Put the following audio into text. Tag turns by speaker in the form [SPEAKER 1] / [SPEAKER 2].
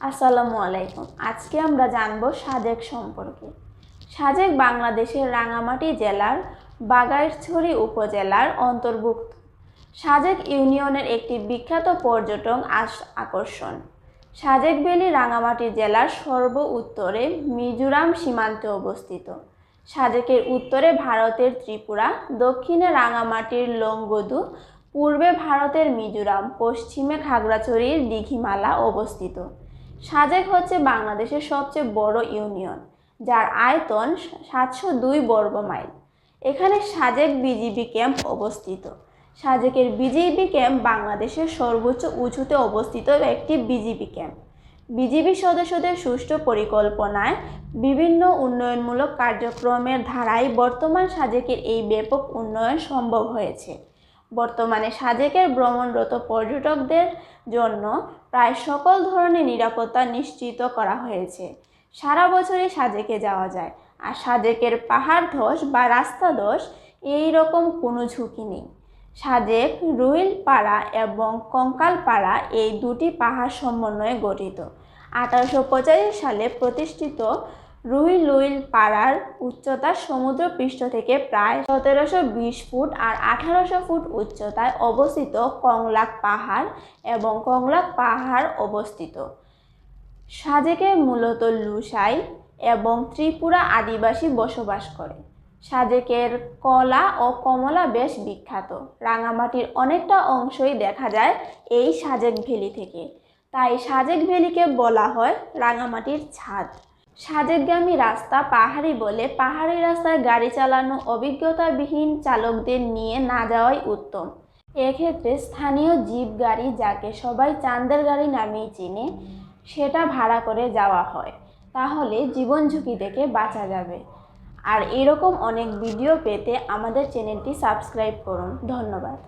[SPEAKER 1] আসসালামু আলাইকুম। আজকে আমরা জানব সাজেক সম্পর্কে। সাজেক বাংলাদেশের রাঙামাটি জেলার বাগাইছড়ি উপজেলার অন্তর্ভুক্ত। সাজেক ইউনিয়নের একটি বিখ্যাত পর্যটন আস- আকর্ষণ। সাজেক ভ্যালি রাঙামাটি জেলার সর্ব উত্তরে মিজোরাম সীমান্তে অবস্থিত। সাজেকের উত্তরে ভারতের ত্রিপুরা, দক্ষিণে রাঙামাটির লংগদু, পূর্বে ভারতের মিজোরাম, পশ্চিমে খাগড়াছড়ির দীঘিমালা অবস্থিত। সাজেক হচ্ছে বাংলাদেশের সবচেয়ে বড় ইউনিয়ন, যার আয়তন সাতশো দুই বর্গ মাইল। এখানে সাজেক বিজিবি ক্যাম্প অবস্থিত। সাজেকের বিজিবি ক্যাম্প বাংলাদেশের সর্বোচ্চ উঁচুতে অবস্থিত একটি বিজিবি ক্যাম্প। বিজিবি সদস্যদের সুষ্ঠু পরিকল্পনায় বিভিন্ন উন্নয়নমূলক কার্যক্রমের ধারায় বর্তমান সাজেকের এই ব্যাপক উন্নয়ন সম্ভব হয়েছে। বর্তমানে সাজেকের ভ্রমণরত পর্যটকদের জন্য প্রায় সকল ধরনের নিরাপত্তা নিশ্চিত করা হয়েছে। সারা বছরই সাজেকে যাওয়া যায়। আর সাজেকের পাহাড় ধস বা রাস্তা ধস এই রকম কোনো ঝুঁকি নেই। সাজেক, রুইলপাড়া এবং কঙ্কালপাড়া এই দুটি পাহাড় সমন্বয়ে গঠিত। আঠারোশো পঁচাশি সালে প্রতিষ্ঠিত রুইলুইল পাড়ার উচ্চতা সমুদ্রপৃষ্ঠ থেকে প্রায় সতেরোশো বিশ ফুট আর আঠারোশো ফুট উচ্চতায় অবস্থিত কংলাক পাহাড় এবং কংলাক পাহাড় অবস্থিত। সাজেকে মূলত লুসাই এবং ত্রিপুরা আদিবাসী বসবাস করে। সাজেকের কলা ও কমলা বেশ বিখ্যাত। রাঙামাটির অনেকটা অংশই দেখা যায় এই সাজেক ভ্যালি থেকে। তাই সাজেক ভ্যালিকে বলা হয় রাঙামাটির ছাদ। সাজেকগামী রাস্তা পাহাড়ি বলে পাহাড়ি রাস্তায় গাড়ি চালানো অভিজ্ঞতাবিহীন চালকদের নিয়ে না যাওয়াই উত্তম। এক্ষেত্রে স্থানীয় জিপ গাড়ি যাকে সবাই চান্দের গাড়ি নামেই চিনে, সেটা ভাড়া করে যাওয়া হয়। তাহলে জীবন ঝুঁকি থেকে বাঁচা যাবে। আর এরকম অনেক ভিডিও পেতে আমাদের চ্যানেলটি সাবস্ক্রাইব করুন। ধন্যবাদ।